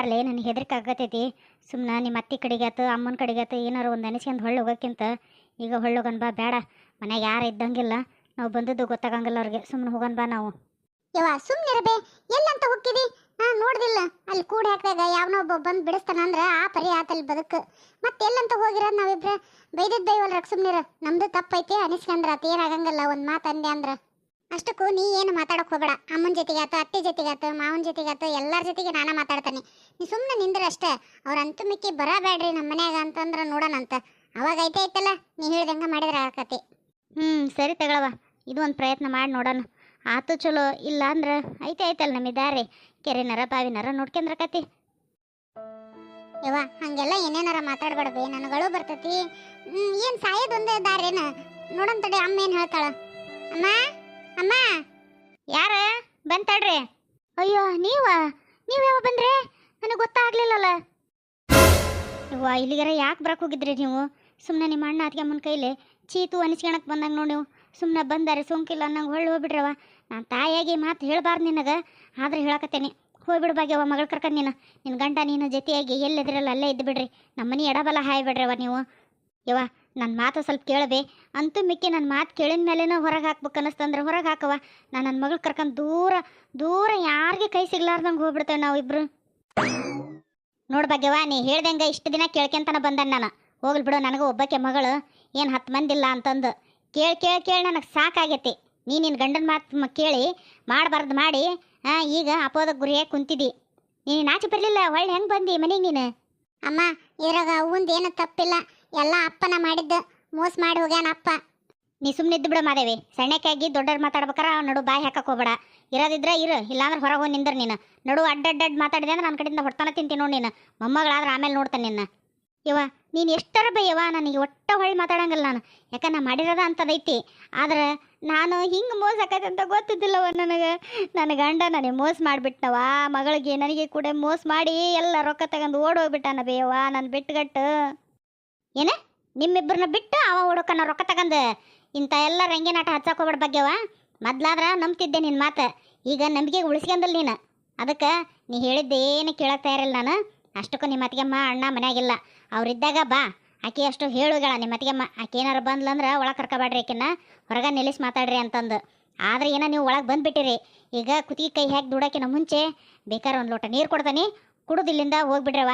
ಬಾರ್ಲೆ, ನನಗೆ ಹೆದರಿಕೆ ಆಗತೈತಿ. ಸುಮ್ಮನೆ ನಿಮ್ಮ ಅತ್ತಿ ಕಡೆಗೆ ಆತು, ಅಮ್ಮನ ಆತು, ಏನಾರು ಒಂದು ಅನಿಸ್ಕೊಂಡು ಹೊಳ್ಳಿ ಹೋಗೋಕ್ಕಿಂತ ಈಗ ಹೊಳ್ಳೋಗನ್ ಬಾ ಬೇಡ ಮನ್ಯಾಗ ಯಾರು ಇದ್ದಂಗಿಲ್ಲ. ನಾವು ಬಂದದ್ದು ಗೊತ್ತಾಗಂಗಿಲ್ಲ ಅವ್ರಿಗೆ. ಸುಮ್ಮನೆ ಹೋಗನ್ ಬಾ ನಾವು. ಯವ್ವ ಸುಮ್ಮನಿರಬೇ ಎಲ್ಲಂತ ಹೋಗ್ತಿದಿ? ಹಾ, ನೋಡ್ದಿಲ್ಲ. ಅಲ್ಲಿ ಕೂಡಿ ಹಾಕಿದಾಗ ಯಾವನೋ ಒಬ್ಬ ಬಂದು ಬಿಡಿಸ್ತಾನ ಅಂದ್ರೆ ಆ ಪರಿ ಆತಲ್ಲಿ ಬದುಕು. ಮತ್ತೆ ಎಲ್ಲಂತ ಹೋಗಿರೋದು ನಾವಿಬ್ರ? ಬೈದಿದ್ದೈವಲ್ರ ಸುಮ್ನೆ ಸುಮ್ನಿರ. ನಮ್ದು ತಪ್ಪೈತಿ ಅನಿಸ್ಕೊಂಡ್ರ ಆತ ಏನಾಗಂಗಿಲ್ಲ ಒಂದು ಮಾತು ಅಂದೆ ಅಂದ್ರ. ಅಷ್ಟಕ್ಕೂ ನೀ ಏನು ಮಾತಾಡೋಕೆ ಹೋಗಬೇಡ. ಅಮ್ಮನ ಜೊತೆಗೆ ಆತ ಅತ್ತೆ ಜೊತೆಗೆ ಆತ ಮಾವನ ಜೊತೆಗೆ ಆತ ಎಲ್ಲರ ಜೊತೆಗೆ ನಾನೇ ಮಾತಾಡ್ತಾನೆ. ನೀ ಸುಮ್ಮನೆ ನಿಂದ್ರೆ ಅಷ್ಟೇ. ಅವ್ರ ಅಂತು ಮಿಕ್ಕಿ ಬರಬೇಡ್ರಿ ನಮ್ಮ ಮನ್ಯಾಗ ನೋಡೋಣ ನೋಡೋಣಂತ ಅವಾಗ ಐತೆ ಐತಲ್ಲ ನೀ ಹೇಳ್ದಂಗೆ ಮಾಡಿದ್ರೆ ಆಗತ್ತೆ ಹ್ಞೂ ಸರಿ ತಗೊಳವ ಇದು ಒಂದು ಪ್ರಯತ್ನ ಮಾಡಿ ನೋಡೋಣ. ಆತು ಚಲೋ ಇಲ್ಲ ಅಂದ್ರೆ ಐತೆ ಐತಲ್ಲ ನಮಗೆ ದಾರಿ ಕೆರೆನರ ಬಾವಿನರ ನೋಡ್ಕೊಂಡ್ರಕತಿ ಯವ್ವ ಹಂಗೆಲ್ಲ ಏನೇನಾರ ಮಾತಾಡ್ಬೇಡಬೇ ನನಗಳು ಬರ್ತತಿ. ಏನು ಏನ್ ಸಾಯೋದೊಂದೇ ದಾರೇನ? ನೋಡೋಣ ತಡಿ ಅಮ್ಮ ಏನು ಹೇಳ್ತಾಳ. ಅಮ್ಮ? ಅಮ್ಮ, ಯಾರ? ಬಂತಾಡ್ರಿ ಅಯ್ಯೋ, ನೀವ? ನೀವ್ಯಾವ ಬಂದ್ರೆ? ನನಗೆ ಗೊತ್ತಾಗ್ಲಿಲ್ಲಲ್ಲ. ಇವ್ವ ಇಲ್ಲಿಗಾರ ಯಾಕೆ ಬರಕ್ಕೆ ಹೋಗಿದ್ರಿ ನೀವು? ಸುಮ್ಮನೆ ನಿಮ್ಮ ಅಣ್ಣ ಅದಕ್ಕೆ ಅಮ್ಮನ ಕೈಲಿ ಚೀತು ಅನಿಸ್ಕೊಳಕ್ ಬಂದಂಗೆ ನೋಡಿ ನೀವು. ಸುಮ್ಮನೆ ಬಂದಾರೆ, ಸೋಂಕಿಲ್ಲ ಅನ್ನಂಗೆ ಹೊಳ್ಳಿ ಹೋಗ್ಬಿಡ್ರವ ನಾನು ತಾಯಿಯಾಗಿ ಮಾತು ಹೇಳಬಾರ್ದು ನಿನಗೆ. ಆದ್ರೆ ಹೇಳಕತ್ತೇನೆ. ಹೋಗ್ಬಿಡು ಭಾಗ್ಯವ ಮಗಳು ಕರ್ಕೊಂಡು ನೀನು. ನಿನ್ನ ಗಂಡ ನೀನು ಜೊತೆಯಾಗಿ ಎಲ್ಲಿದ್ರಲ್ಲ ಅಲ್ಲೇ ಇದ್ದು ಬಿಡ್ರಿ. ನಮ್ಮನೆ ಎಡಬಲ ಹಾಯ್ ಬಿಡ್ರವ ನೀವು. ಯವ್ವ ನನ್ನ ಮಾತು ಸ್ವಲ್ಪ ಕೇಳಬೇ ಅಂತೂ ಮಿಕ್ಕಿ ನನ್ನ ಮಾತು ಕೇಳಿದ ಮೇಲೇನೋ ಹೊರಗೆ ಹಾಕ್ಬೇಕು ಅನ್ನಿಸ್ತಂದ್ರೆ ಹೊರಗೆ ಹಾಕವ ನಾನು ನನ್ನ ಮಗಳು ಕರ್ಕೊಂಡು ದೂರ ದೂರ ಯಾರಿಗೆ ಕೈ ಸಿಗ್ಲಾರ್ದಂಗೆ ಹೋಗ್ಬಿಡ್ತೇವೆ ನಾವಿಬ್ರು ನೋಡ್ ಭಾಗ್ಯವ ನೀ ಹೇಳ್ದಂಗೆ ಇಷ್ಟು ದಿನ ಕೇಳ್ಕೊಂತನ ಬಂದನ್ ನಾನು. ಹೋಗ್ಲಿ ಬಿಡು, ನನಗೆ ಒಬ್ಬಕ್ಕೆ ಮಗಳು. ಏನು ಹತ್ತು ಮಂದಿ ಇಲ್ಲ ಅಂತಂದು. ಕೇಳಿ ಕೇಳಿ ಕೇಳಿ ನನಗೆ ಸಾಕಾಗೈತಿ. ನೀ ನಿನ್ನ ಗಂಡನ ಮಾತು ಕೇಳಿ, ಮಾಡಬಾರ್ದು ಮಾಡಿ ಈಗ ಅಪೋದ ಗುರಿಯಾಗಿ ಕುಂತಿದ್ದಿ. ನೀನು ಆಚೆ ಬರಲಿಲ್ಲ ಒಳ್ಳೆ ಹೆಂಗೆ ಬಂದಿ ಮನೆಗೆ ನೀನು? ಅಮ್ಮ ಇದ್ರಾಗ ಅವಂದು ಏನೂ ತಪ್ಪಿಲ್ಲ. ಎಲ್ಲ ಅಪ್ಪನ ಮಾಡಿದ್ದ. ಮೋಸ ಮಾಡಿ ಹೋಗ್ಯಾನ ಅಪ್ಪ. ನೀ ಸುಮ್ಮನೆ ಇದ್ದು ಬಿಡು ಮಾದೇವಿ. ಸಣ್ಣಕ್ಕಾಗಿ ದೊಡ್ಡವ್ರು ಮಾತಾಡ್ಬೇಕಾರ, ನಡು ಬಾಯಿ ಹಾಕಕ್ಕೆ ಹೋಗ್ಬೇಡ. ಇರೋದಿದ್ರೆ ಇರು, ಇಲ್ಲಾಂದ್ರೆ ಹೊರಗೆ ಹೋಗಿ ನಿಂದ್ರ ನೀನು. ನಡು ಅಡ್ಡಡ್ಡ ಮಾತಾಡಿದೆ ಅಂದ್ರೆ ನನ್ನ ಕಡೆಯಿಂದ ಹೊಡ್ತಾನ ತಿಂತೀನಿ ನೋಡಿ ನೀನು. ಮೊಮ್ಮಗಳಾದ್ರೆ ಆಮೇಲೆ ನೋಡ್ತಾನೆ ನಿನ್ನ. ಇವ ನೀನು ಎಷ್ಟರ ಬಯ್ಯವ ನನಗೆ ಒಟ್ಟ ಹೊಳ್ಳಿ ಮಾತಾಡಂಗಿಲ್ಲ ನಾನು. ಯಾಕೆ, ನಾ ಮಾಡಿರೋದ ಅಂತದೈತಿ ಆದ್ರೆ ನಾನು ಹಿಂಗೆ ಮೋಸ ಆಕೈತೆ ಅಂತ ಗೊತ್ತಿದ್ದಿಲ್ಲವ ನನಗೆ. ನನ್ನ ಗಂಡ ನನಗೆ ಮೋಸ ಮಾಡಿಬಿಟ್ಟವ ಮಗಳಿಗೆ ನನಗೆ ಕೂಡ ಮೋಸ ಮಾಡಿ ಎಲ್ಲ ರೊಕ್ಕ ತಗೊಂಡು ಓಡೋಗ್ಬಿಟ್ಟಾನ ಬೇಯವ್ವ ನನ್ನ ಬಿಟ್ಟುಗಟ್ಟು ಏನ? ನಿಮ್ಮಿಬ್ಬರನ್ನ ಬಿಟ್ಟು ಅವ ಹುಡುಕನ ರೊಕ್ಕ ತಗೊಂಡು ಇಂಥ ಎಲ್ಲ ರಂಗಿನಾಟ ಹಚ್ಚಕ್ಕೆ ಹೋಗ್ಬೇಡ ಬಗ್ಗೆವ? ಮೊದ್ಲಾದ್ರೆ ನಂಬ್ತಿದ್ದೆ ನಿನ್ನ ಮಾತು. ಈಗ ನಂಬಿಕೆ ಉಳಿಸ್ಕೊಂಡಲ್ ನೀನು. ಅದಕ್ಕೆ ನೀ ಹೇಳಿದ್ದೇನು ಕೇಳಕ್ ತಯಾರಿಲ್ಲ ನಾನು. ಅಷ್ಟಕ್ಕೂ ನಿಮ್ಮ ಅತ್ತಿಗೆಮ್ಮ, ಅಣ್ಣ ಮನೆಯಾಗಿಲ್ಲ. ಅವ್ರಿದ್ದಾಗ ಬಾ. ಆಕೆ ಅಷ್ಟು ಹೇಳುಗಳ ನಿಮ್ಮ ಅತ್ತಿಗೆಮ್ಮ. ಆಕೆ ಏನಾರು ಬಂದ್ಲಂದ್ರೆ ಒಳಗೆ ಕರ್ಕೊಬೇಡ್ರಿ ಆಕಿನ ಹೊರಗೆ ನಿಲ್ಲಿಸಿ ಮಾತಾಡ್ರಿ ಅಂತಂದು. ಆದ್ರೆ ಏನೋ ನೀವು ಒಳಗೆ ಬಂದ್ಬಿಟ್ಟಿರಿ. ಈಗ ಕುತ್ತಿಗೆ ಕೈ ಹಾಕಿ ದುಡಕಿನ ಮುಂಚೆ ಬೇಕಾದ್ರೆ ಒಂದು ಲೋಟ ನೀರು ಕೊಡ್ತಾನೆ. ಕುಡುದಿಲ್ಲಿಂದ ಹೋಗ್ಬಿಡ್ರವ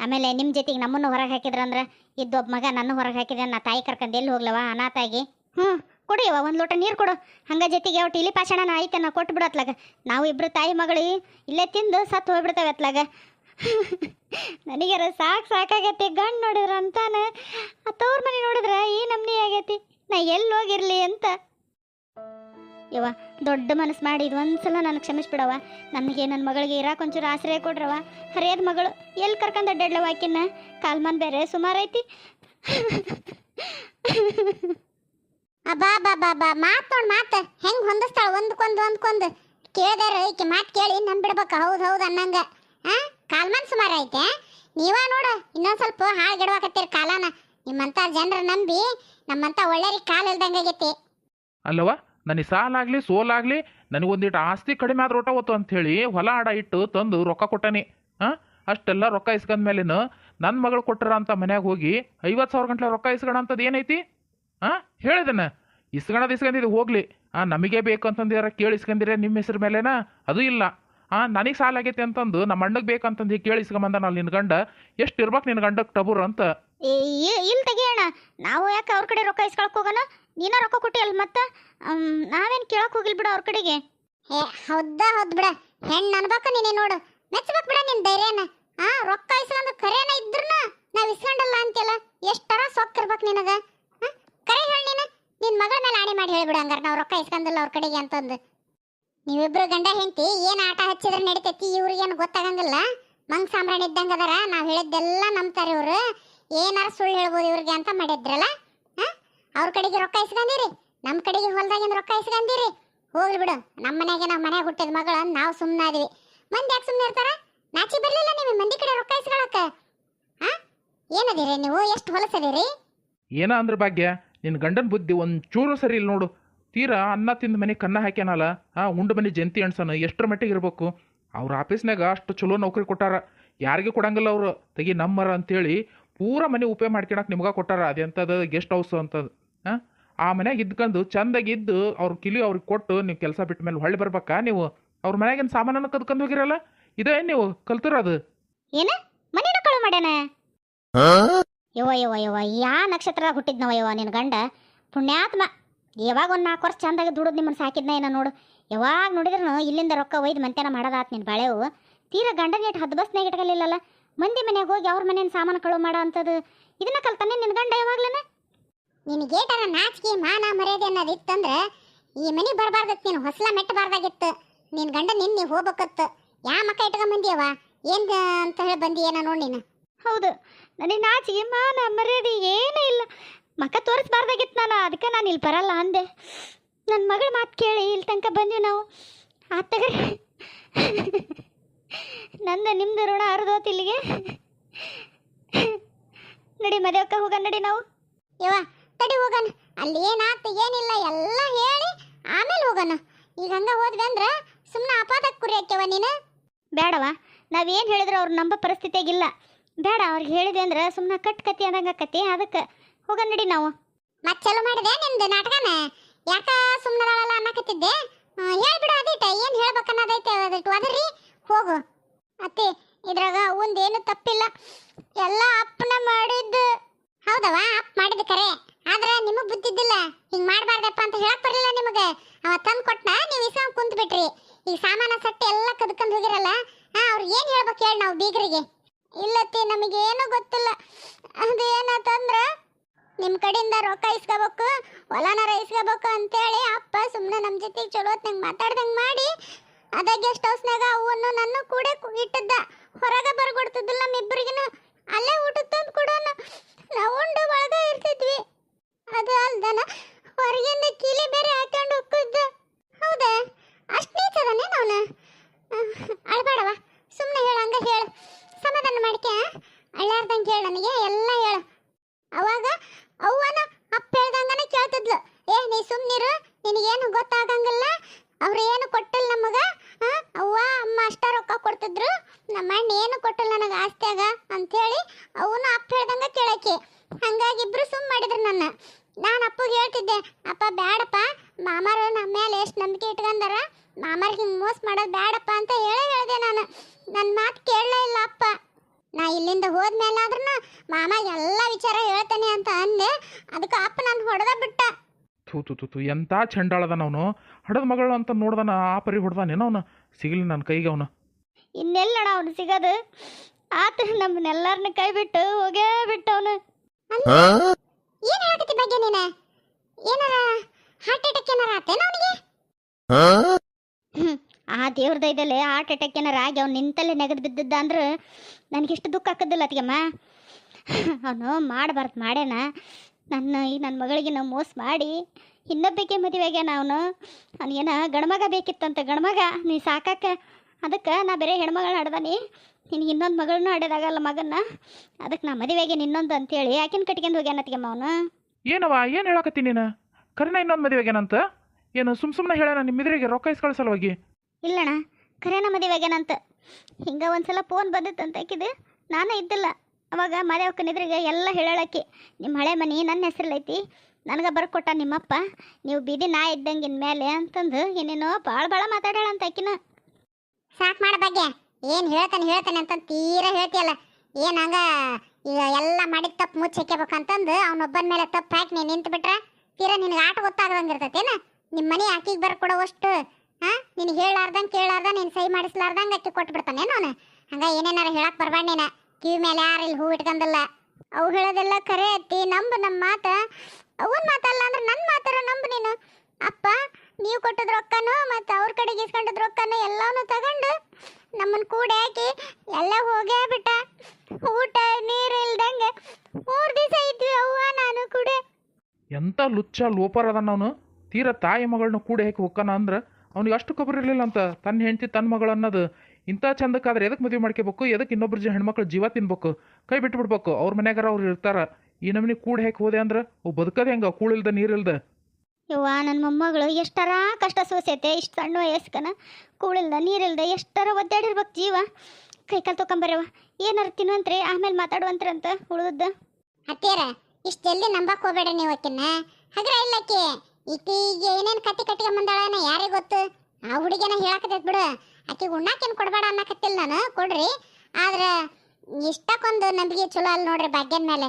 ಆಮೇಲೆ ನಿಮ್ಮ ಜೊತೆಗೆ ನಮ್ಮನ್ನು ಹೊರಗೆ ಹಾಕಿದ್ರಂದ್ರೆ ಇದ್ದೊಬ್ಬ ಮಗ ನನ್ನ ಹೊರಗೆ ಹಾಕಿದ್ರೆ ನಾ ತಾಯಿ ಕರ್ಕೊಂಡು ಎಲ್ಲಿ ಹೋಗ್ಲವ ಅನಾಥಾಗಿ? ಹ್ಞೂ ಕೊಡಿಯವ ಒಂದು ಲೋಟ ನೀರು ಕೊಡು. ಹಂಗ ಜೊತೆಗೆ ಅವು ಇಲಿ ಪಾಷಾಣ ಐತೆ ನಾ ಕೊಟ್ಟು ಬಿಡತ್ಲಾಗ. ನಾವು ಇಬ್ರು ತಾಯಿ ಮಗಳು ಇಲ್ಲೇ ತಿಂದು ಸತ್ತು ಹೋಗ್ಬಿಡ್ತೇವೆ ಅತ್ಲಾಗ. ನನಗ್ಯಾರ ಸಾಕು ಸಾಕಾಗೈತಿ, ಗಂಡು ನೋಡಿದ್ರ ಅಂತಾನೆ. ಆ ತವ್ರ ಮನೆ ನೋಡಿದ್ರ ಈ ನಮ್ನಿ ಆಗೈತಿ ನಾ ಎಲ್ಲಿ ಹೋಗಿರಲಿ ಅಂತ. ಯವ್ವ ದೊಡ್ಡ ಮನಸ್ಸು ಮಾಡಿ ಇದು ಒಂದ್ಸಲ ನನಗೆ ಕ್ಷಮಿಸ್ಬಿಡವ ನನಗೆ ನನ್ನ ಮಗಳಿಗೆ ಇರಾಕ್ ಒಂಚೂರು ಆಶ್ರಯ ಕೊಡ್ರವ ಹರಿಯದ ಮಗಳು ಎಲ್ಲಿ ಕರ್ಕೊಂಡ್ ಅಡ್ಡಾಡ್ಲವ ಆಕಿನ ಕಾಲ್ಮನ್ ಬೇರೆ ಸುಮಾರು ಐತಿ. ಅಬ್ಬಾ ಬಾ ಬಾ ಬಾ ಮಾತು ನೋಡ್ ಮಾತ್. ಹೆಂಗ್ ಹೊಂದಿಸ್ತಾಳ? ಒಂದ್ಕೊಂದು ಒಂದ್ಕೊಂದು ಕೇಳ್ದಾರ ಈಕೆ ಮಾತ್ ಕೇಳಿ ನಂಬಿಡ್ಬೇಕು ಹೌದು ಹೌದು ಅನ್ನಂಗ. ಆ ಕಾಲ್ಮನ್ ಸುಮಾರು ಐತೆ. ನೀವ ನೋಡು ಇನ್ನೊಂದು ಸ್ವಲ್ಪ ಹಾಳು ಗಿಡವಾಕತ್ತೀರಿ ಕಾಲನ. ನಿಮ್ಮಂತ ಜನರ ನಂಬಿ ನಮ್ಮಂತ ಕಾಲ ಕಾಲ್ ಇಲ್ದಂಗಾಗೈತಿ ಅಲ್ಲವ ನನಗೆ ಸಾಲಾಗಲಿ ಸೋಲಾಗಲಿ ನನಗೊಂದಿಟ್ಟು ಆಸ್ತಿ ಕಡಿಮೆ ಆದ್ರೆ ಊಟ ಹೊತ್ತು ಅಂಥೇಳಿ ಹೊಲ ಆಡ ಇಟ್ಟು ತಂದು ರೊಕ್ಕ ಕೊಟ್ಟನಿ. ಹಾಂ ಅಷ್ಟೆಲ್ಲ ರೊಕ್ಕ ಇಸ್ಕೊಂಡ ಮೇಲಿನ ನನ್ನ ಮಗಳು ಕೊಟ್ಟರ ಅಂತ ಮನ್ಯಾಗ ಹೋಗಿ ಐವತ್ತು ಸಾವಿರ ಗಂಟ್ಲೆ ರೊಕ್ಕ ಇಸ್ಕೊಳ ಅಂತದ್ದು ಏನೈತಿ? ಹಾಂ ಹೇಳಿದನ? ಇಸ್ಕೊಳದು ಇಸ್ಕೊಂಡಿದ್ದು ಹೋಗಲಿ. ಹಾಂ ನಮಗೆ ಬೇಕು ಅಂತಂದಿರ ಕೇಳಿ ಇಸ್ಕೊಂಡಿರ ನಿಮ್ಮ ಹೆಸ್ರ ಮೇಲೆನಾ? ಅದು ಇಲ್ಲ. ಹಾಂ ನನಗೆ ಸಾಲ ಅಂತಂದು ನಮ್ಮ ಅಣ್ಣಗೆ ಬೇಕಂತಂದು ಕೇಳಿ ಇಸ್ಕೊಂಬಂದ ನಾನು ನಿನ್ನ ಗಂಡ. ಎಷ್ಟು ಇರ್ಬೇಕು ನಿನ್ನ ಗಂಡಕ್ಕೆ ಟಬುರ್ ಅಂತ ಇಲ್ಲಿ ತೆಗಿಯೋಣ ನಾವು ಯಾಕೆ ಅವ್ರ ಕಡೆ ರೊಕ್ಕ ಇಸ್ಕೊಳಕ್ ಹೋಗೋಣ? ನೀನ ರೊಕ್ಕ ಕೊಟ್ಟಿ ಕೊಟ್ಟಿಯಲ್ಲ ಮತ್ತೆ? ನಾವೇನು ಕೇಳಕ್ ಹೋಗಿಲ್ ಬಿಡು ಅವ್ರ ಕಡೆಗೆ. ಏ, ಹೌದಾ, ಹೌದ್ ಬಿಡ. ಹೆಣ್ಣು ಅನ್ಬೇಕು ನೀನೆ ನೋಡು. ಮೆಚ್ಚಬೇಕು ಬಿಡ ನಿನ್ ಧೈರ್ಯನ. ಆ, ರೊಕ್ಕ ಇಸ್ಕೊಂಡು ಕರೆನ ಇದ್ರನ ನಾವ್ ಇಸ್ಕೊಂಡಲ್ಲ ಅಂತೆಲ್ಲ ಎಷ್ಟರ ಸೊಕ್ಕ ಇರ್ಬೇಕು ನಿನಗ? ಕರೆ ಹೇಳಿ ನೀನು. ನಿನ್ ಮಗಳ ಮೇಲೆ ಆಣೆ ಮಾಡಿ ಹೇಳ್ಬಿಡು ಹಂಗಾರ ನಾವು ರೊಕ್ಕ ಇಸ್ಕೊಂಡಲ್ಲ ಅವ್ರ ಕಡೆಗೆ ಅಂತಂದು. ನೀವಿಬ್ರು ಗಂಡ ಹೆಂಡತಿ, ಏನು ಆಟ ಹಚ್ಚಿದ್ರೆ ನಡಿತೈತಿ? ಇವ್ರಿಗೇನು ಗೊತ್ತಾಗಂಗಿಲ್ಲ? ಮಂಗ್ ಸಾಂಬ್ರಾಣಿ ಇದ್ದಂಗದಾರ ನಾವ್ ಹೇಳಿದ್ದೆಲ್ಲ ನಂಬ್ತಾರೆ ಇವ್ರು. ಏನಾರ ಸುಳ್ಳು ಹೇಳ್ಬೋದು ಇವ್ರಿಗೆ ಅಂತ ಮಾಡಿದ್ರಲ್ಲ? ಅವ್ರ ಕಡೆಗೆ ರೊಕ್ಕ ಇಸ್ಕೊಂಡಿರಿ ನಮ್ಮ ಕಡೆಗೆ ಹೊಲ್ದಾಗಿಂದ ರೊಕ್ಕ ಇಸ್ಕೊಂಡಿರಿ ಹೋಗ್ಲಿ ಬಿಡು ನಮ್ಮ ಮನೆಗೆ ನಾವು ಮನೆಗೆ ಹುಟ್ಟಿದ ಮಗಳ ನಾವು ಸುಮ್ಮನಾದ್ವಿ ಮಂದಿ ಯಾಕೆ ಸುಮ್ಮನೆ ಇರ್ತಾರ? ನಾಚಿ ಬರಲಿಲ್ಲ ನೀವು ಮಂದಿ ಕಡೆ ರೊಕ್ಕ ಇಸ್ಕೊಳಕ, ಹಾ? ಏನದಿರಿ ನೀವು? ಎಷ್ಟು ಹೊಲಸದಿರಿ? ಏನ ಅಂದ್ರೆ ಭಾಗ್ಯ ನಿನ್ನ ಗಂಡನ ಬುದ್ಧಿ ಒಂಚೂರು ಸರಿ ಇಲ್ಲ ನೋಡು. ತೀರಾ ಅನ್ನ ತಿಂದ ಮನೆ ಕನ್ನ ಹಾಕ್ಯಾನಲ್ಲ, ಆ ಉಂಡು ಮನೆ ಜಂತಿ ಅಣ್ಸನ ಎಷ್ಟರ ಮಟ್ಟಿಗೆ ಇರ್ಬೇಕು? ಅವ್ರ ಆಫೀಸ್ನಾಗ ಅಷ್ಟು ಚಲೋ ನೌಕರಿ ಕೊಟ್ಟಾರ. ಯಾರಿಗೂ ಕೊಡಂಗಿಲ್ಲ ಅವರು. ತೆಗಿ ನಮ್ಮರ ಅಂತೇಳಿ ಪೂರ ಮನೆ ಉಪಯೋಗ ಮಾಡ್ಕೊಳಕ್ಕೆ ನಿಮ್ಗೆ ಕೊಟ್ಟಾರ ಅದೆಂಥದ್ದು ಗೆಸ್ಟ್ ಹೌಸ್ ಅಂತದ್ದು ಹಾಂ ಆ ಮನ್ಯಾಗ ಇದ್ಕೊಂಡು ಚಂದಾಗಿ ಇದ್ದು ಅವ್ರ ಕಿಲಿ ಅವ್ರಿಗೆ ಕೊಟ್ಟು ನೀವು ಕೆಲಸ ಬಿಟ್ಟ ಮೇಲೆ ಹೊಳ್ಳಿ ಬರ್ಬೇಕ ನೀವು ಅವ್ರ ಮನ್ಯಾಗಿನ ಸಾಮಾನನ್ನು ಕದ್ಕೊಂಡು ಹೋಗಿರಲ್ಲ ಇದೇ ನೀವು ಕಲ್ತಿರೋದು ಏನ? ಮನೇನ ಕಳು ಮಾಡ್ಯಾನ? ಯವ್ವ ಯವ್ವ ಯವ್ವ ಯಾ ನಕ್ಷತ್ರದಾಗ ಹುಟ್ಟಿದ್ನವ ಯವ್ವ ನಿನ್ನ ಗಂಡ? ಪುಣ್ಯಾತ್ಮ ಯಾವಾಗ ಒಂದು ನಾಲ್ಕು ವರ್ಷ ಚಂದಾಗಿ ದುಡಿದು ನಿಮ್ಮನ್ನು ಸಾಕಿದ್ನ ಏನ ನೋಡು? ಯಾವಾಗ ನೋಡಿದ್ರು ಇಲ್ಲಿಂದ ರೊಕ್ಕ ಒಯ್ದು ಮಂತ್ಯಾನ ಮಾಡೋದಾತ್ ನಿನ್ನ ಬಾಳೆವು. ತೀರಾ ಗಂಡನ ಇಟ್ಟು ಹದ್ದು ಬಸ್ನಾಗ ಇಟ್ಕಲಿಲ್ಲಲ್ಲ ಮಂದಿ ಮನೆಗೆ ಹೋಗಿ ಅವ್ರ ಮನೆಯ ಸಾಮಾನು ಕಳು ಮಾಡೋ ಅಂಥದ್ದು ಇದನ್ನ ಕಲ್ತಾನೆ ನಿನ್ನ ಗಂಡ ಯಾವಾಗ್ಲನ? ನಿನಗೇಟರ ನಾಚಿಕೆ ಮಾನ ಮರ್ಯಾದೆ ಅನ್ನೋದು ಇತ್ತಂದ್ರೆ ಈ ಮನೆ ಬರಬಾರ್ದತ್ ನೀನು. ಹೊಸಲ ಮೆಟ್ಟಬಾರ್ದಾಗಿತ್ತು. ನಿನ್ ಗಂಡ ನಿನ್ನೆ ಹೋಗ್ಬೇಕತ್ತು ಯಾ ಮಕ್ಕ ಇಟ್ಕೊಂಡ್ ಬಂದಿಯವ ಏನ್ ಅಂತ ಹೇಳಿ ಬಂದಿ ಏನ ನೋಡಿ ನೀನು? ಹೌದು. ನನಗೆ ನಾಚಿಗೆ ಮಾನ ಮರ್ಯಾದೆ ಏನೂ ಇಲ್ಲ. ಮಕ್ಕ ತೋರಿಸ್ಬಾರ್ದಾಗಿತ್ತು ನಾನು. ಅದಕ್ಕೆ ನಾನು ಇಲ್ಲಿ ಬರಲ್ಲ ಅಂದೆ. ನನ್ನ ಮಗಳ ಮಾತು ಕೇಳಿ ಇಲ್ಲಿ ತನಕ ಬಂದ್ವಿ ನಾವು. ಆತಗ್ರಿ ನಂದ ನಿಮ್ದು ಋಣ ಅರ್ಧೋತ್ ಇಲ್ಲಿಗೆ. ನಡಿ ಮದುವೆಕ್ಕ ಹೋಗ ನಡಿ ನಾವು. ಯವ್ವ, ತಡಿ ಹೋಗಣ ಅಲ್ಲಿ ಏನಾತ, ಏನಿಲ್ಲ, ಎಲ್ಲ ಹೇಳಿ ಆಮೇಲೆ ಹೋಗೋಣ ಈಗ ಹಂಗ ಹೋದ್ವಿ ಅಂದ್ರ ಸುಮ್ಮನೆ ಅಪಾದಕ್ಕೆ ಕುರಿ ಹಾಕ್ಯವ ನೀನು. ಬೇಡವ ನಾವೇನು ಹೇಳಿದ್ರು ಅವ್ರು ನಂಬೋ ಪರಿಸ್ಥಿತಿಯಾಗಿಲ್ಲ. ಬೇಡ ಅವ್ರಿಗೆ ಹೇಳಿದೆ ಅಂದ್ರೆ ಸುಮ್ಮನೆ ಕಟ್ ಕತಿ ಅನ್ನಂಗ ಕತಿ ಅದಕ್ಕೆ ಹೋಗ ನಡಿ ನಾವು. ಮತ್ ಚಲೋ ಮಾಡಿದೆ ನಿಮ್ದು ನಾಟಕನ? ಯಾಕ ಸುಮ್ಮನೆ ಅನ್ನಕತ್ತಿದ್ದೆ? ಹೇಳ್ಬಿಡು ಅದಿಟ, ಏನ್ ಹೇಳ್ಬೇಕನ್ನೋದೈತೆ ಅದಕ್ಕೆ ಹೋಗು ಅತ್ತೆ, ಇದ್ರಾಗ ಒಂದೇನು ತಪ್ಪಿಲ್ಲ. ಎಲ್ಲ ಅಪ್ಪನ ಮಾಡಿದ್ದು. ಹೌದವ ಅಪ್ಪ ಮಾಡಿದ ಕರೆ. ಆದ್ರೆ ನಿಮಗ್ ಬುದ್ಧಿದ್ದಿಲ್ಲ. ಹಿಂಗ್ ಮಾಡಬಾರ್ದಪ್ಪ ಅಂತ ಹೇಳಕ್ ಬರಲಿಲ್ಲ ನಿಮಗೆ. ಅವ ತಂದ್ ಕೊಟ್ನ, ನೀವು ಇಸ್ಕೊಂಡ್ ಕುಂತ್ ಬಿಟ್ರಿ ಈ ಸಾಮಾನ ಸಟ್ಟಿ ಎಲ್ಲ ಕದ್ಕೊಂಡ್ ಹೋಗಿರಲ್ಲ ಹಾ ಅವ್ರು ಏನ್ ಹೇಳ್ಬೇಕು ಹೇಳಿ ನಾವು ಬೀಗರಿಗೆ. ಇಲ್ಲತ್ತಿ ನಮಗೇನು ಗೊತ್ತಿಲ್ಲ. ಅದೇನಂತಂದ್ರ ನಿಮ್ ಕಡೆಯಿಂದ ರೊಕ್ಕ ಇಸ್ಕೋಬೇಕು ಹೊಲನಾರ ಇಸ್ಕೋಬೇಕು ಅಂತೇಳಿ ಅಪ್ಪ ಸುಮ್ಮನೆ ನಮ್ಮ ಜೊತೆಗೆ ಚಲೋ ಹೊತ್ನಾಗ ಮಾತಾಡ್ದಂಗೆ ಮಾಡಿ ಅದ ಗೆಸ್ಟ್ ಹೌಸ್ನಾಗ ಅವನ್ನು ನನ್ನ ಕೂಡ ಇಟ್ಟದ್ದ. ಹೊರಗೆ ಬರ್ಕೊಡ್ತಿದ್ದಿಲ್ಲ ನಮ್ಮಿಬ್ಬರಿಗಿನ. ಅಲ್ಲೇ ಊಟ ತಂದು ಕೊಡೋಣ ನಾವು ಉಂಡು ಒಳಗ ಇರ್ತಿದ್ವಿ ಅದು ಅಲ್ದನ ಹೊರಗಿಂದ ಕೀಲಿ ಬೇರೆ ಹಾಕೊಂಡು ಹೋಗ್ತಿದ್ದ ಹೌದಾ ಅಷ್ಟು ನೀಚದಾನೆ ಅವನ ಅಳ್ಬೇಡವ ಸುಮ್ಮನೆ ಹೇಳು ಹಂಗ ಹೇಳು ಸಮಾಧಾನ ಮಾಡ್ಕೆ ಅಳ್ಳಾರ್ದಂಗೆ ಹೇಳು ನನಗೆ ಎಲ್ಲ ಹೇಳು ಅವಾಗ ಅವ್ವನ ಅಪ್ಪ ಹೇಳ್ದಂಗನ ಕೇಳ್ತಿದ್ಲು ಏ ನೀ ಸುಮ್ನಿರು ನಿನಗೇನು ಗೊತ್ತಾಗಂಗಿಲ್ಲ ಅವ್ರು ಏನು ಕೊಟ್ಟಿಲ್ಲ ನಮಗ ಆ, ಅವ್ವ ಅಮ್ಮ ಅಷ್ಟ ರೊಕ್ಕ ಕೊಡ್ತಿದ್ರು ನಮ್ಮ ಅಣ್ಣ ಏನು ಕೊಟ್ಟಿಲ್ಲ ನನಗೆ ಆಸ್ತಿಯಾಗ ಅಂತೇಳಿ ಅವನು ಅಪ್ಪ ಹೇಳ್ದಂಗ ಕೇಳಕ್ಕೆ ಹಂಗಾಗಿ ಇಬ್ರು ಸುಮ್ ಮಾಡಿದ್ರು ನನ್ನ ನಾನು ಅಪ್ಪಗೆ ಹೇಳ್ತಿದ್ದೆ ಅಪ್ಪ ಬ್ಯಾಡಪ್ಪ ಮಾಮಾರು ನಮ್ಮ ಮೇಲೆ ಎಷ್ಟು ನಂಬಿಕೆ ಇಟ್ಕೊಂಡಾರ ಮಾಮಾರ್ ಹಿಂಗೆ ಮೋಸ ಮಾಡೋದು ಬ್ಯಾಡಪ್ಪ ಅಂತ ಹೇಳೇ ಹೇಳಿದೆ ನಾನು ನನ್ನ ಮಾತು ಕೇಳಲೇ ಇಲ್ಲ ಅಪ್ಪ ನಾ ಇಲ್ಲಿಂದ ಹೋದ್ಮೇಲಾದ್ರೂ ಮಾಮ ಎಲ್ಲ ವಿಚಾರ ಹೇಳ್ತೇನೆ ಅಂತ ಅಂದೆ. ಅದಕ್ಕೆ ಅಪ್ಪ ನಾನು ಹೊಡೆದ ಬಿಟ್ಟ. ಥೂ ಥೂ ಥೂ ಥೂ ಎಂಥ ಚಂಡಾಳದ ಅವನು? ಹಡದ ಮಗಳು ಅಂತ ನೋಡ್ದಾನ ಆ ಪರಿ ಹೊಡ್ದಾನೇನೋ ಅವನು? ಸಿಗಲಿ ನನ್ನ ಕೈಗೆ ಅವನು. ಇನ್ನೆಲ್ಲಣ ಅವನು ಸಿಗೋದು? ಆತ ನಮ್ಮನ್ನೆಲ್ಲರನ್ನ ಕೈ ಬಿಟ್ಟು ಹೋಗೇ ಬಿಟ್ಟು ಅವನು ಏನ್ ಹೇಳಕತ್ತಿ ಬಗ್ಗೆ ನೀನ ಏನಾರ ಹಾರ್ಟ್ ಅಟ್ಯಾಕ್ ಏನಾರ ಆತೇನ ಅವನಿಗೆ ಆ ದೇವ್ರ ದಯದಲ್ಲಿ ಹಾರ್ಟ್ ಅಟ್ಯಾಕ್ ಏನಾರ ಆಗಿ ಅವ್ನು ನಿಂತಲ್ಲೇ ನೆಗೆದು ಬಿದ್ದಿದ್ದ ಅಂದ್ರೆ ಎಷ್ಟು ದುಃಖ ಹಾಕದಿಲ್ಲ ಅದಕ್ಕೆಮ್ಮ ಅವನು ಮಾಡಬಾರ್ದು ಮಾಡ್ಯಾನ. ನನ್ನ ಈ ನನ್ನ ಮಗಳಿಗೆ ನಾವು ಮೋಸ ಮಾಡಿ ಇನ್ನೊಬ್ಬಕ್ಕೆ ಆಗ್ಯಾನ ಅವನು. ಅವನಿಗೇನ ಗಂಡ್ಮಗ ಬೇಕಿತ್ತಂತ ಗಂಡ್ಮಗ, ನೀ ಸಾಕಾಕ ಅದಕ್ಕೆ ನಾ ಬೇರೆ ಹೆಣ್ಮಗಳನ್ನ ಹಡ್ದಾನಿ ನಿನಗೆ ಇನ್ನೊಂದು ಮಗಳನ್ನೂ ಹಡ್ಯೋದಾಗಲ್ಲ ಮಗನ್ನ. ಅದಕ್ಕೆ ನಾ ಮದುವೆ ನಿನ್ನೊಂದು ಇನ್ನೊಂದು ಅಂತೇಳಿ ಆಕಿನ ಕಟ್ಕೊಂಡು ಹೋಗ್ಯಾನ ಅತ್ತಿಗೆಮ್ಮ ಅವನು. ಏನವ ಏನು ಹೇಳಕತ್ತೀನಿ ನೀನು? ಕರಿನ ಇನ್ನೊಂದು ಮದುವೆಗೇನಂತ ಏನು ಸುಮ್ ಸುಮ್ಮನೆ ಹೇಳೋಣ ನಿಮ್ಮ ರೊಕ್ಕ ಇಸ್ಕೊಳ್ಳೋ ಸಲುವಾಗಿ? ಇಲ್ಲಣ್ಣ ಖರೇನ ಮದುವೆ ಆಗ್ಯಾನಂತ ಹಿಂಗೆ ಒಂದ್ಸಲ ಫೋನ್ ಬಂದಿತ್ತಂತ ಆಕಿದು. ನಾನೇ ಇದ್ದಿಲ್ಲ. ಅವಾಗ ಮದುವೆ ನಿದ್ರಿಗೆ ಎಲ್ಲ ಹೇಳೋಳಕ್ಕೆ. ನಿಮ್ಮ ಹಳೆ ಮನೆ ನನ್ನ ಹೆಸರಲ್ಲೈತಿ ನನಗೆ ಬರ್ಕೊಟ್ಟ ನಿಮ್ಮಪ್ಪ. ನೀವು ಬೀದಿ ನಾ ಇದ್ದಂಗಿನ ಮೇಲೆ ಅಂತಂದು ಏನೇನೋ ಭಾಳ ಭಾಳ ಮಾತಾಡೋಳಂತ ಆಕಿನ. ಸಾಕು ಮಾಡ ಬಗ್ಗೆ ಏನು ಹೇಳ್ತಾನೆ ಹೇಳ್ತಾನೆ ಅಂತ ತೀರಾ ಹೇಳ್ತಿಯಲ್ಲ. ಏನು ಹಂಗ ಈಗ ಎಲ್ಲ ಮಾಡಿದ ತಪ್ಪು ಮುಚ್ಚಿಕ್ಕೋಬೇಕಂತಂದು ಅವನೊಬ್ಬನ ಮೇಲೆ ತಪ್ಪು ಹಾಕಿ ನೀನು ನಿಂತು ಬಿಟ್ರೆ ತೀರಾ ನಿನಗೆ ಆಟ ಗೊತ್ತಾಗದಂಗಿರ್ತೈತೇನ ನಿಮ್ಮ ಮನೆ ಆಕಿಗೆ ಬರ್ಕೊಡೋವಷ್ಟು ಹಾ? ನೀನು ಹೇಳಾರ್ದಂಗೆ ಕೇಳಾರ್ದ ನೀನು ಸಹಿ ಮಾಡಿಸ್ಲಾರ್ದಂಗೆ ಅಕ್ಕಿ ಕೊಟ್ಟು ಬಿಡ್ತಾನೆ ಅವನು? ಹಂಗ ಏನೇನಾರ ಹೇಳಕ್ ಬರ್ಬೇಡ ನೀನು. ಕಿವಿ ಮೇಲೆ ಯಾರು ಇಲ್ಲಿ ಹೂ ಇಟ್ಕೊಂಡಲ್ಲ ಅವು ಹೇಳೋದೆಲ್ಲ ಕರೆ ಐತಿ ನಂಬು ನಮ್ಮ ಮಾತ. ಅವನ್ ಮಾತಲ್ಲ ಅಂದ್ರೆ ನನ್ನ ಮಾತಾರ ನಂಬು ನೀನು. ಅಪ್ಪ, ನೀವು ಕೊಟ್ಟದ ರೊಕ್ಕನು ಮತ್ತು ಅವ್ರ ಕಡೆಗೆ ಇಸ್ಕೊಂಡದ ರೊಕ್ಕನು ಎಲ್ಲಾನು ತಗೊಂಡು ನಮ್ಮನ್ನ ಕೂಡ ಹಾಕಿ ಎಲ್ಲ ಹೋಗೇ ಬಿಟ್ಟ. ಊಟ, ನೀರು ಇಲ್ದಂಗೆ ಮೂರು ದಿವಸ ಇದ್ವಿ ಅವ್ವ ನಾನು ಕೂಡ. ಎಂಥ ಲುಚ್ಚ ಲೋಪರ್ ಅದನ್ನ ಅವನು? ತೀರಾ ತಾಯಿ ಮಗಳನ್ನ ಕೂಡ ಹಾಕಿ ಹೋಗ್ಕನ ಅಂದ್ರೆ ಅವ್ನಿಗೆ ಅಷ್ಟು ಖಬರ್ ಇರಲಿಲ್ಲ ಅಂತ. ತನ್ನ ಹೆಂಡತಿ ತನ್ನ ಮಗಳು ಅನ್ನೋದು ಇಂಥ ಚಂದಕ್ಕಾದ್ರೆ ಎದಕ್ಕೆ ಮದುವೆ ಮಾಡ್ಕೋಬೇಕು ಎದಕ್ಕೆ ಇನ್ನೊಬ್ರು ಜ ಹೆಣ್ಮಕ್ಳು ಜೀವ ತಿನ್ಬೇಕು? ಕೈ ಬಿಟ್ಬಿಡ್ಬೇಕು ಅವ್ರ ಮನೆಯಾಗಾರ ಅವ್ರು ಇರ್ತಾರ. ಈ ನಮನಿ ಕೂಡ ಹೇಗೆ ಹೋದೆ ಅಂದ್ರೆ ಅವು ಬದುಕೋದು ಹೆಂಗ? ಕೂಳಿಲ್ದ ನೀರಿಲ್ದ ಇವ್ವ ನನ್ನ ಮೊಮ್ಮಗಳು ಎಷ್ಟರ ಕಷ್ಟ ಸೋಸೈತೆ ಇಷ್ಟು ಸಣ್ಣ ವಯಸ್ಕನ. ಕೂಳಿಲ್ದ ನೀರಿಲ್ದ ಎಷ್ಟರ ಒದ್ದಾಡಿರ್ಬೇಕು ಜೀವ. ಕೈಕಾಲು ತೊಗೊಂಬರ್ಯವ ಏನಾರ ತಿನ್ನುವಂತ್ರಿ ಆಮೇಲೆ ಮಾತಾಡುವಂತ್ರಿ ಅಂತ ಉಳಿದದ್ದು. ಅತ್ತೇರ ಇಷ್ಟು ಜಲ್ದಿ ನಂಬಕ್ ಹೋಗ್ಬೇಡ ನೀವು ಆಕಿನ್ನ ಹಗ್ರ ಇಲ್ಲಕ್ಕೆ. ಈಕಿಗೆ ಏನೇನು ಕತ್ತಿ ಕಟ್ಟಿಗೆ ಬಂದಾಳನ ಯಾರಿಗೆ ಗೊತ್ತು? ಆ ಹುಡುಗಿನ ಹೇಳಕತ್ತೈತೆ ಬಿಡು. ಆಕೆಗೆ ಉಣ್ಣಾಕೇನು ಕೊಡಬೇಡ ಅನ್ನಕತ್ತಿಲ್ಲ ನಾನು, ಕೊಡ್ರಿ. ಆದ್ರೆ ಇಷ್ಟಕ್ಕೊಂದು ನಂಬಿಕೆ ಚಲೋ ಅಲ್ಲ ನೋಡ್ರಿ ಭಾಗ್ಯದ ಮೇಲೆ.